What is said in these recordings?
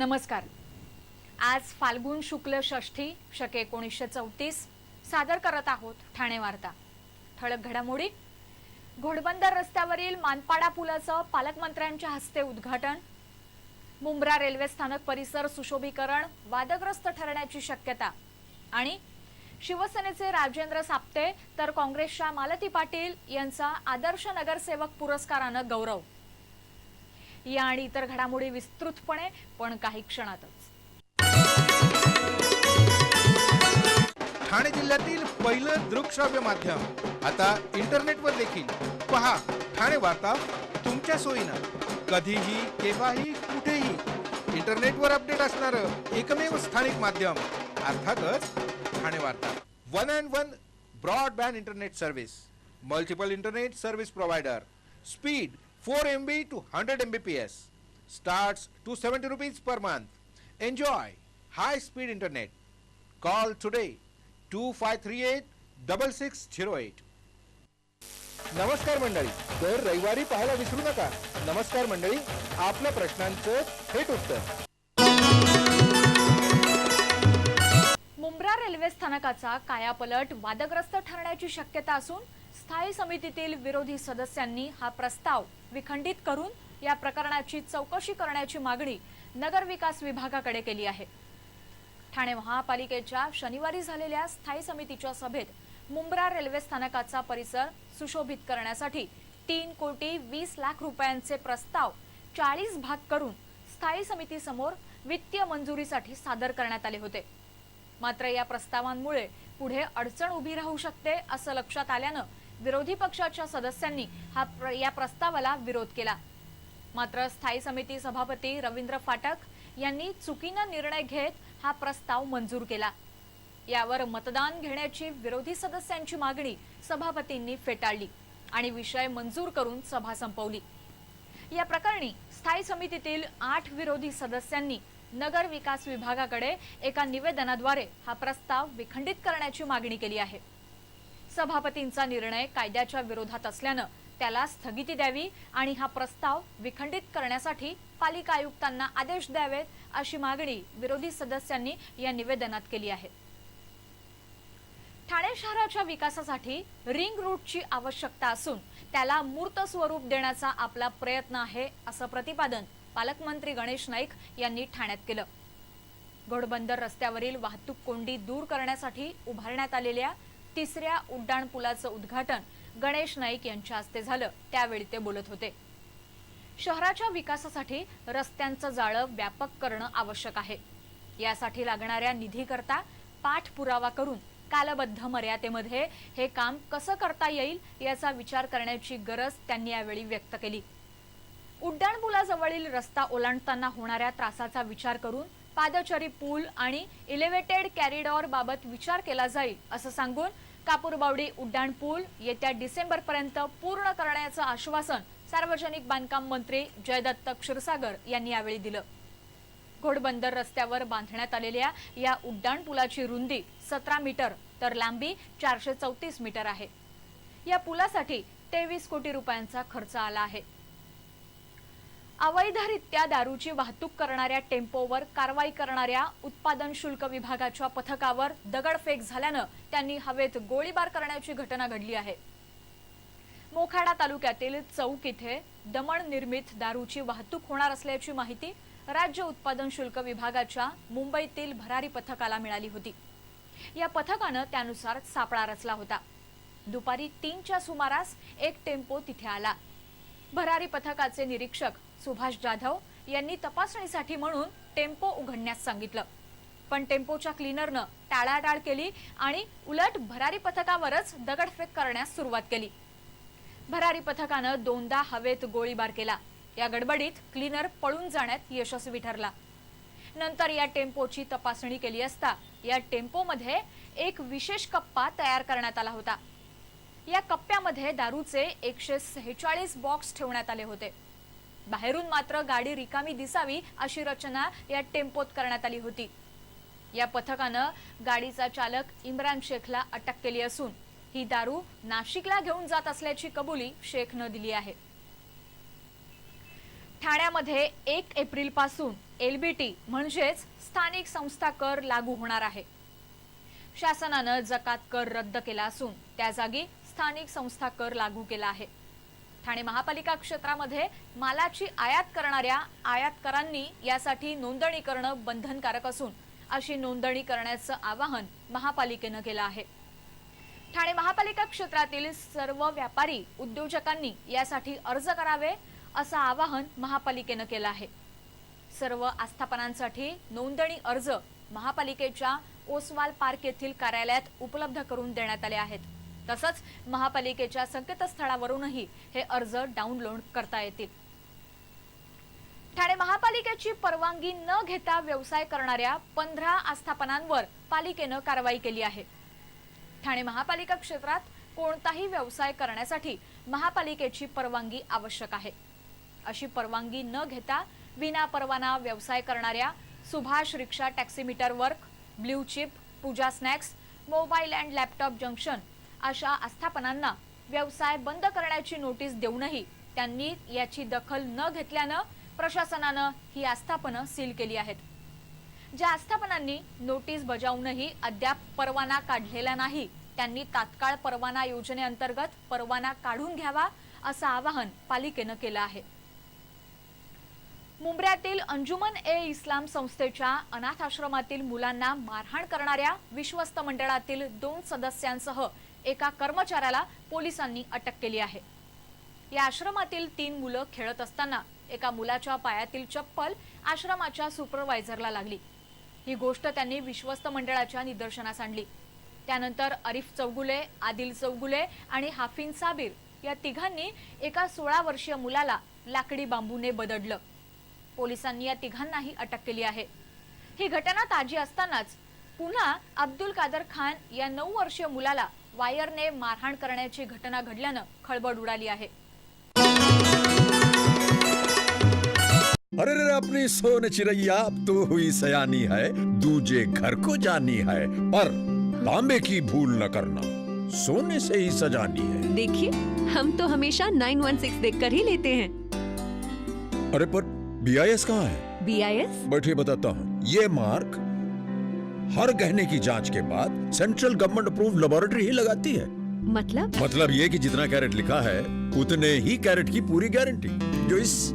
नमस्कार. आज फाल्गुन शुक्ल षष्ठी शके एकोणीसशे चौतीस सादर करत आहोत ठाणे वार्ता. ठळक घडामोडी. घोडबंदर रस्त्यावरील मानपाडा पुलाचं पालकमंत्र्यांच्या हस्ते उद्घाटन. मुंब्रा रेल्वे स्थानक परिसर सुशोभीकरण वादग्रस्त ठरण्याची शक्यता. आणि शिवसेनेचे राजेंद्र साप्ते तर काँग्रेसच्या मालती पाटील यांचा आदर्श नगरसेवक पुरस्कारानं गौरव. या आणि इतर घडामोडी विस्तृतपणे पण काही क्षणातच. ठाणे जिल्ह्यातील पहिलं दृकश्राव्य माध्यम. आता इंटरनेटवर देखील. पहा ठाणे वार्ता तुमच्या सोयीनं. कधीही केव्हाही कुठेही. इंटरनेटवर अपडेट असणार एकमेव स्थानिक माध्यम. अर्थातच Thane Varta. One and one broadband internet service. Multiple internet service provider. Speed four M B two hundred M B P S starts two seventy rupees per month enjoy high speed internet call today two five three eight double six zero eight नमस्कार मंडळी. दर रविवारी पाहायला विसरू नका. नमस्कार मंडळी आपल्या प्रश्नांचं थेट उत्तर. मुंब्रा रेल्वे स्थानकाचा कायापलट वादग्रस्त ठरण्याची शक्यता असून स्थायी समितीतील विरोधी सदस्यांनी हा प्रस्ताव विखंडित करून या प्रकरणाची चौकशी करण्याची मागणी नगरविकास विभागाकडे केली आहे. ठाणे महापालिकेच्या शनिवारी झालेल्या स्थायी समितीच्या सभेत मुंब्रा रेल्वे स्थानकाचा परिसर सुशोभित करण्यासाठी तीन कोटी वीस लाख रुपयांचे प्रस्ताव चाळीस भाग करून स्थायी समितीसमोर वित्तीय मंजुरीसाठी सादर करण्यात आले होते. मात्र या प्रस्तावांमुळे पुढे अडचण उभी राहू शकते असं लक्षात आल्यानं विरोधी पक्षाच्या सदस्यांनी हा प्र- या प्रस्तावाला विरोध केला. मात्र स्थायी समिती सभापती रवींद्र फाटक यांनी चुकीनं निर्णय घेत हा प्रस्ताव मंजूर केला. यावर मतदान घेण्याची विरोधी सदस्यांची मागणी सभापतींनी फेटाळली आणि विषय मंजूर करून सभा संपवली. या प्रकरणी स्थायी समितीतील आठ विरोधी सदस्यांनी नगर विकास विभागाकडे एका निवेदनाद्वारे हा प्रस्ताव विखंडित करण्याची मागणी केली आहे. सभापतींचा निर्णय कायद्याच्या विरोधात असल्यानं त्याला स्थगिती द्यावी आणि हा प्रस्ताव विखंडित करण्यासाठी पालिका आयुक्तांना आदेश द्यावेत अशी मागणी विरोधी सदस्यांनी या निवेदनात केली आहे. ठाणे शहराच्या विकासासाठी रिंग रूटची आवश्यकता असून त्याला मूर्त स्वरूप देण्याचा आपला प्रयत्न आहे असं प्रतिपादन पालकमंत्री गणेश नाईक यांनी ठाण्यात केलं. घोडबंदर रस्त्यावरील वाहतूक कोंडी दूर करण्यासाठी उभारण्यात आलेल्या तिसऱ्या उड्डाणपुलाचं उद्घाटन गणेश नाईक यांच्या हस्ते झालं. त्यावेळी ते बोलत होते. शहराच्या विकासासाठी रस्त्यांचं जाळं व्यापक करणं आवश्यक आहे. यासाठी लागणाऱ्या निधीकरता पाठपुरावा करून कालबद्ध मर्यादेमध्ये हे काम कसं करता येईल याचा विचार करण्याची गरज त्यांनी यावेळी व्यक्त केली. उड्डाणपुलाजवळील रस्ता ओलांडताना होणाऱ्या त्रासाचा विचार करून पादचारी पूल आणि इलेव्हेटेड कॅरिडॉर बाबत विचार केला जाईल असं सांगून कापूरबावडी उड्डाण पूल येत्या डिसेंबर पर्यंत पूर्ण करण्याचं आश्वासन सार्वजनिक बांधकाम मंत्री जयदत्त क्षीरसागर यांनी यावेळी दिलं. घोडबंदर रस्त्यावर बांधण्यात आलेल्या या उड्डाण पुलाची रुंदी सतरा मीटर तर लांबी चारशे चौतीस मीटर आहे. या पुलासाठी तेवीस कोटी रुपयांचा खर्च आला आहे. अवैधरित्या दारूची वाहतूक करणाऱ्या टेम्पोवर कारवाई करणाऱ्या उत्पादन शुल्क विभागाच्या पथकावर दगडफेक झाल्यानं त्यांनी हवेत गोळीबार करण्याची घटना घडली आहे. मोखाडा तालुक्यातील चौक इथे दमण निर्मित दारूची वाहतूक होणार असल्याची माहिती राज्य उत्पादन शुल्क विभागाच्या मुंबईतील भरारी पथकाला मिळाली होती. या पथकानं त्यानुसार सापळा रचला होता. दुपारी तीनच्या सुमारास एक टेम्पो तिथे आला. भरारी पथकाचे निरीक्षक सुभाष जाधव यांनी तपासणीसाठी म्हणून टेम्पो उघडण्यास सांगितलं. पण टेम्पोच्या क्लीनरनं टाळाटाळ केली आणि उलट भरारी पथकावरच दगडफेक करण्यास सुरुवात केली. भरारी पथकानं दोनदा हवेत गोळीबार केला. या गडबडीत क्लीनर पळून जाण्यात यशस्वी ठरला. नंतर या टेम्पोची तपासणी केली असता या टेम्पोमध्ये एक विशेष कप्पा तयार करण्यात आला होता. या कप्प्यामध्ये दारूचे एकशे सेहेचाळीस बॉक्स ठेवण्यात आले होते. बाहेरून मात्र गाडी रिकामी दिसावी अशी रचना या टेम्पोत करण्यात आली होती. या पथकानं गाडीचा चालक इम्रान शेखला अटक केली असून ही दारू नाशिकला घेऊन जात असल्याची कबुली शेखनं दिली आहे. ठाण्यामध्ये एक एप्रिलपासून एलबीटी म्हणजेच स्थानिक संस्था कर लागू होणार आहे. शासनानं जकात कर रद्द केला असून त्या जागी स्थानिक संस्था कर लागू केला आहे. ठाणे महापालिका क्षेत्रामध्ये मालाची आयात करणाऱ्या आयातकरांनी यासाठी नोंदणी करणं बंधनकारक असून अशी नोंदणी करण्याचं आवाहन महापालिकेनं केलं आहे. ठाणे महापालिका क्षेत्रातील सर्व व्यापारी उद्योजकांनी यासाठी अर्ज करावे असं आवाहन महापालिकेनं केलं आहे. सर्व आस्थापनांसाठी नोंदणी अर्ज महापालिकेच्या ओसवाल पार्क येथील कार्यालयात उपलब्ध करून देण्यात आले आहेत. तसंच महापालिकेच्या संकेतस्थळावरूनही हे अर्ज डाउनलोड करता येतील. ठाणे महापालिकेची परवानगी न घेता व्यवसाय करणाऱ्या पंधरा आस्थापनांवर पालिकेनं कारवाई केली आहे. ठाणे महापालिका क्षेत्रात कोणताही व्यवसाय करण्यासाठी महापालिकेची परवानगी आवश्यक आहे. अशी परवानगी न घेता विना परवाना व्यवसाय करणाऱ्या Subhash rickshaw taximeter work blue chip Puja snacks mobile and laptop junction अशा आस्थापनांना व्यवसाय बंद करण्याची नोटीस देऊनही त्यांनी याची दखल न घेतल्यानं प्रशासनानं ही आस्थापनं सील केली आहेत. ज्या आस्थापनांनी नोटीस बजावूनही अद्याप परवाना काढलेला नाही त्यांनी तात्काळ परवाना योजनेअंतर्गत परवाना काढून घ्यावा असं आवाहन पालिकेनं केलं आहे. मुंबऱ्यातील अंजुमन ए. इस्लाम संस्थेच्या अनाथ आश्रमातील मुलांना मारहाण करणाऱ्या विश्वस्त मंडळातील दोन सदस्यांसह एका कर्मचाऱ्याला पोलिसांनी अटक केली आहे. या आश्रमातील तीन मुलं खेळत असताना एका मुलाच्या पायातील चप्पल आश्रमाच्या सुपरवायझरला लागली. ही गोष्ट त्यांनी विश्वस्त मंडळाच्या निदर्शनास आणली. त्यानंतर अरिफ चौगुले आदिल चौगुले आणि हाफिन साबीर या तिघांनी एका सोळा वर्षीय मुलाला लाकडी बांबूने बदडलं. पोलिसांनी या तिघांनाही अटक केली आहे. ही घटना ताजी असतानाच पुन्हा अब्दुल कादर खान या नऊ वर्षीय मुलाला वायरने मारहाण करण्याची घटना घडल्यानं खळबळ उडाली आहे. अरे रे अपनी सोन चिड़ैया अब तो हुई सयानी है दूजे घर को जानी है पर तांबे की भूल न करना सोने से ही सजानी है। देखिए हम तो हमेशा 916 देखकर ही लेते हैं। अरे पर बी आई एस कहाँ है? बी आई एस बैठिए बताता हूँ। ये मार्क हर गहने की जाँच के बाद सेंट्रल गवर्नमेंट अप्रूव लेबोरेटरी ही लगाती है। मतलब? मतलब ये कि जितना कैरेट लिखा है उतने ही कैरेट की पूरी गारंटी जो इस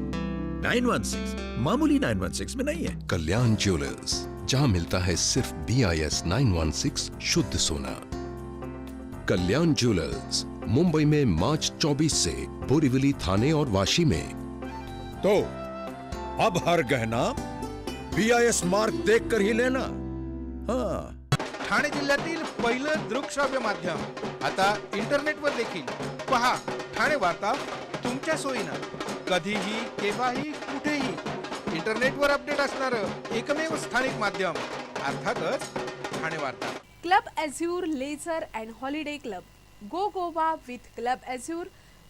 916 मामूली 916 में नहीं है। कल्याण ज्वेलर्स जहाँ मिलता है सिर्फ़ B I S nine one six शुद्ध सोना। कल्याण ज्वेलर्स मुंबई में मार्च 24 से बोरीवली थाने और वाशी में। तो अब हर गहना बी आई एस मार्क देख कर ही लेना। ठाणे जिल्ह्यातील पहिलं दृकश्राव्य माध्यम. आता इंटरनेट वर देखील. पहा ठाणे वार्ता तुमच्या सोयीनं. कधीही केव्हाही कुठेही. इंटरनेट वर अपडेट असणार एकमेव स्थानिक माध्यम. अर्थातच Thane Varta. Club azure leisure and holiday club. Go Goa with club azure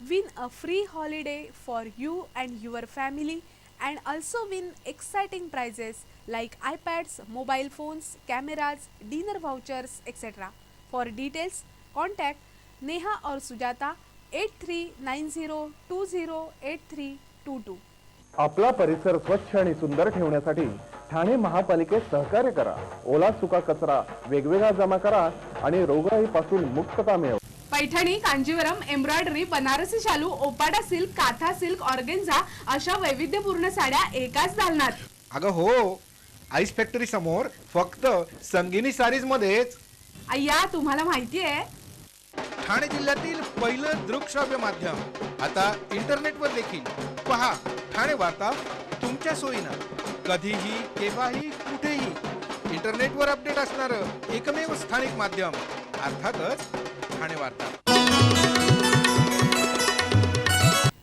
win a free holiday for you and your family and also win exciting prizes. Like iPads, mobile phones, cameras, dinner vouchers, etc. For details, contact Neha or Sujata 8390208322. आपला परिसर स्वच्छ आणि सुंदर ठेवण्यासाठी ठाणे महापालिकेत सहकार्य करा ओला सुका कचरा वेगवेगळा जमा करा आणि रोगराईपासून मुक्तता मिळवा पैठणी कांजीवरम एम्ब्रॉयडरी बनारसी शालू Uppada silk Katha silk organza अशा वैविध्यपूर्ण साड्या एकाच दालनात अगं हो आईस फॅक्टरी समोर फक्त संगिनी सारीज मध्येच. अय्या तुम्हाला माहितीये ठाणे जिल्ह्यातील पहिलं दृकश्राव्य माध्यम. आता इंटरनेटवर देखील. पहा ठाणे वार्ता तुमच्या सोयीनं. कधीही केव्हाही कुठेही. इंटरनेटवर अपडेट असणारं एकमेव स्थानिक माध्यम. अर्थातच ठाणे वार्ता.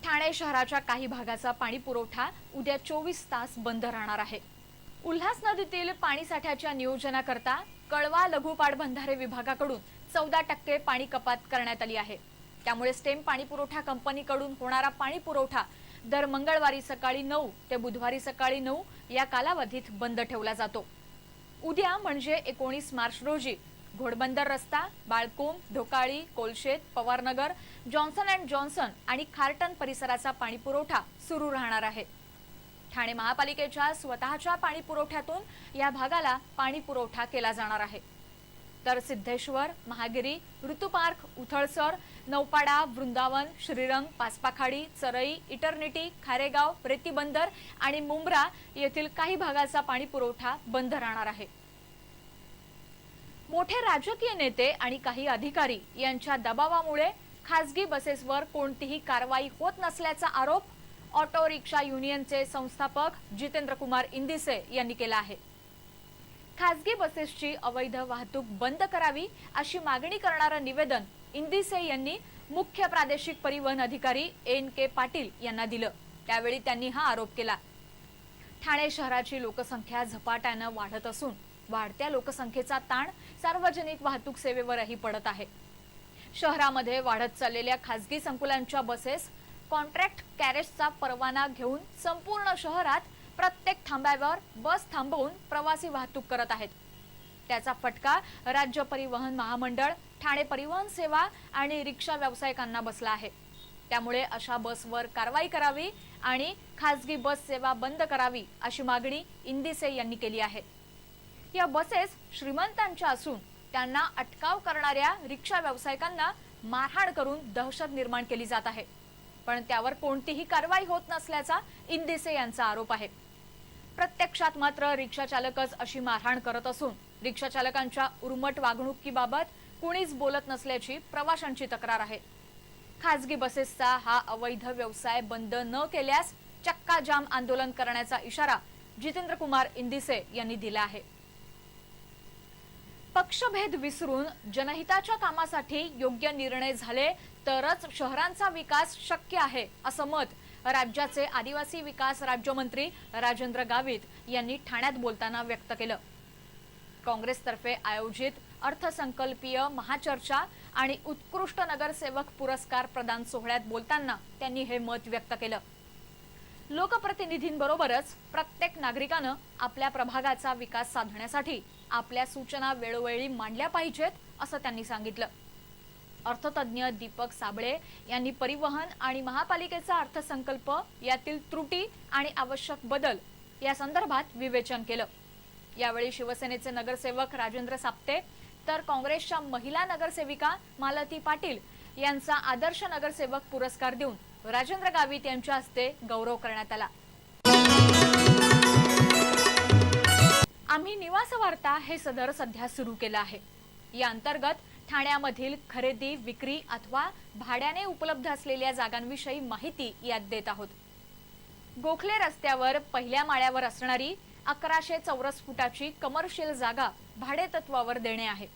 ठाणे शहराच्या काही भागाचा पाणी पुरवठा उद्या चोवीस तास बंद राहणार आहे. उल्हास नदीतील पाणीसाठ्याच्या नियोजनाकरता कळवा लघुपाड बंधारे विभागाकडून चौदा टक्के पाणी कपात करण्यात आली आहे. त्यामुळे स्टेम पाणी पुरवठा कंपनीकडून होणारा पाणी पुरवठा दर मंगळवारी सकाळी नऊ ते बुधवारी सकाळी नऊ या कालावधीत बंद ठेवला जातो. उद्या म्हणजे एकोणीस मार्च रोजी घोडबंदर रस्ता Balkum Dhokali Kolshet Pawarnagar Johnson and Johnson आणि खार्टन परिसराचा पाणी पुरवठा सुरू राहणार आहे. ठाणे महापालिकेच्या स्वतःच्या पाणी पुरवठ्यातून या भागाला पाणी पुरवठा केला जाणार आहे. तर सिद्धेश्वर महागिरी ऋतुपार्क उथळसर नौपाडा वृंदावन श्रीरंग पाचपाखाडी चरई इटर्निटी खारेगाव रेतीबंदर आणि मुंब्रा येथील काही भागाचा पाणी पुरवठा बंद राहणार आहे. मोठे राजकीय नेते आणि काही अधिकारी यांच्या दबावामुळे खासगी बसेसवर कोणतीही कारवाई होत नसल्याचा आरोप ऑटो रिक्षा युनियनचे संस्थापक जितेंद्र कुमार इंदिसे यांनी केला आहे. खासगी बसेसची अवैध वाहतूक बंद करावी अशी मागणी करणारं निवेदन इंदिसे यांनी मुख्य प्रादेशिक परिवहन अधिकारी एन के पाटील यांना दिलं. त्यावेळी त्यांनी हा आरोप केला. ठाणे शहराची लोकसंख्या झपाट्यानं वाढत असून वाढत्या लोकसंख्येचा ताण सार्वजनिक वाहतूक सेवेवरही पडत आहे. शहरामध्ये वाढत चाललेल्या खासगी संकुलांच्या बसेस कॉन्ट्रॅक्ट कॅरेजचा परवाना घेऊन संपूर्ण शहरात प्रत्येक थांब्यावर बस थांबवून प्रवासी वाहतूक करत आहेत. त्याचा फटका राज्य परिवहन महामंडळ ठाणे परिवहन सेवा आणि रिक्षा व्यावसायिकांना बसला आहे. त्यामुळे अशा बसवर कारवाई करावी आणि खासगी बस सेवा बंद करावी अशी मागणी इंदिसे यांनी केली आहे. या बसेस श्रीमंतांच्या असून त्यांना अटकाव करणाऱ्या रिक्षा व्यावसायिकांना मारहाण करून दहशत निर्माण केली जात आहे. पण त्यावर कोणतीही कारवाई होत नसल्याचा इंदिसे यांचा आरोप आहे. प्रत्यक्षात मात्र रिक्षा चालकच अशी मारहाण करत असून रिक्षा चालकांच्या उर्मट वागणुकीबाबत कुणीच बोलत नसल्याची प्रवाशांची तक्रार आहे. खासगी बसेसचा हा अवैध व्यवसाय बंद न केल्यास चक्का जाम आंदोलन करण्याचा इशारा जितेंद्र कुमार इंदिसे यांनी दिला आहे. पक्षभेद विसरून जनहिताच्या कामासाठी योग्य निर्णय झाले तरच शहरांचा विकास शक्य आहे असं मत राज्याचे आदिवासी विकास राज्यमंत्री राजेंद्र गावित यांनी ठाण्यात बोलताना व्यक्त केलं. काँग्रेसतर्फे आयोजित अर्थसंकल्पीय महाचर्चा आणि उत्कृष्ट नगरसेवक पुरस्कार प्रदान सोहळ्यात बोलताना त्यांनी हे मत व्यक्त केलं. लोकप्रतिनिधींबरोबरच प्रत्येक नागरिकानं आपल्या प्रभागाचा विकास साधण्यासाठी आपल्या सूचना वेळोवेळी मांडल्या पाहिजेत असं त्यांनी सांगितलं. अर्थतज्ञ दीपक साबळे यांनी परिवहन आणि महापालिकेचा अर्थसंकल्प यातील त्रुटी आणि आवश्यक बदल या संदर्भात विवेचन केलं. यावेळी शिवसेनेचे नगरसेवक राजेंद्र साप्ते तर काँग्रेसच्या महिला नगरसेविका मालती पाटील यांचा आदर्श नगरसेवक पुरस्कार देऊन राजेंद्र गावित यांच्या हस्ते गौरव करण्यात आला. आम्ही निवास वार्ता हे सदर सध्या सुरू केलं आहे. या अंतर्गत ठाण्यामधील खरेदी विक्री अथवा भाड्याने उपलब्ध असलेल्या जागांविषयी माहिती यात देत आहोत. गोखले रस्त्यावर पहिल्या माळ्यावर असणारी अकराशे चौरस फुटाची कमर्शियल जागा भाडेतत्वावर देणे आहे.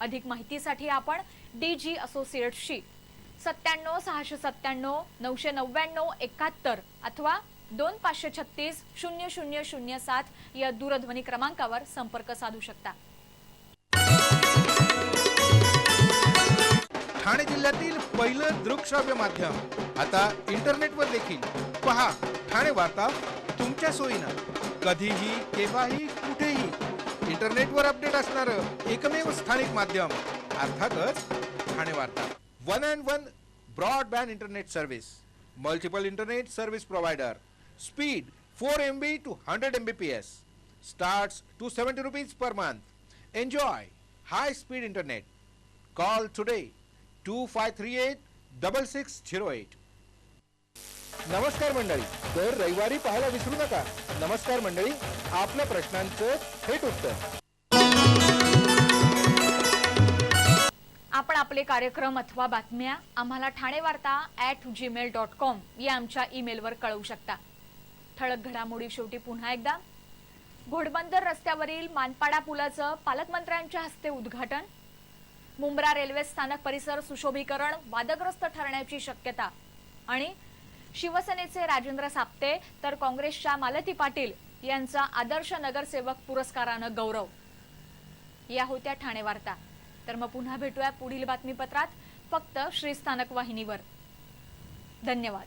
अधिक माहितीसाठी आपण डी जी असोसिएट्सशी सत्त्याण्णव सहाशे सत्त्याण्णव नऊशे नव्याण्णव एकाहत्तर अथवा दोन पाचशे छत्तीस शून्य शून्य शून्य सात या दूरध्वनी क्रमांकावर संपर्क साधू शकता. ठाणे जिल्ह्यातील पहिलं दृकश्राव्य माध्यम. आता इंटरनेटवर देखील. पहा ठाणे वार्ता तुमच्या सोयीनं. कधीही केव्हाही कुठेही. इंटरनेटवर अपडेट असणारं एकमेव स्थानिक माध्यम. अर्थातच Thane Varta. One and one broadband internet service. Multiple internet service provider. Speed four M B two hundred M B P S starts two seventy rupees per month enjoy high speed internet call today two five three eight double six zero eight नमस्कार मंडळी. दर रविवारी पाहायला विसरू नका. नमस्कार मंडळी आपल्या प्रश्नांचं थेट उत्तर. आपण आपले कार्यक्रम अथवा बातम्या आम्हाला ठाणे वार्ता ॲट जीमेल डॉट कॉम या आमच्या ईमेलवर कळवू शकता. ठळक घडामोडी शेवटी पुन्हा एकदा. घोडबंदर रस्त्यावरील मानपाडा पुलाचं पालकमंत्र्यांच्या हस्ते उद्घाटन. मुंब्रा रेल्वे स्थानक परिसर सुशोभीकरण वादग्रस्त ठरण्याची शक्यता. आणि शिवसेनेचे राजेंद्र साप्ते तर काँग्रेसच्या मालती पाटील यांचा आदर्श नगरसेवक पुरस्कारानं गौरव. या होत्या ठाणे वार्ता तर मग पुन्हा भेटूया पुढील बातमीपत्रात. फक्त श्रीस्थानक वाहिनीवर. धन्यवाद.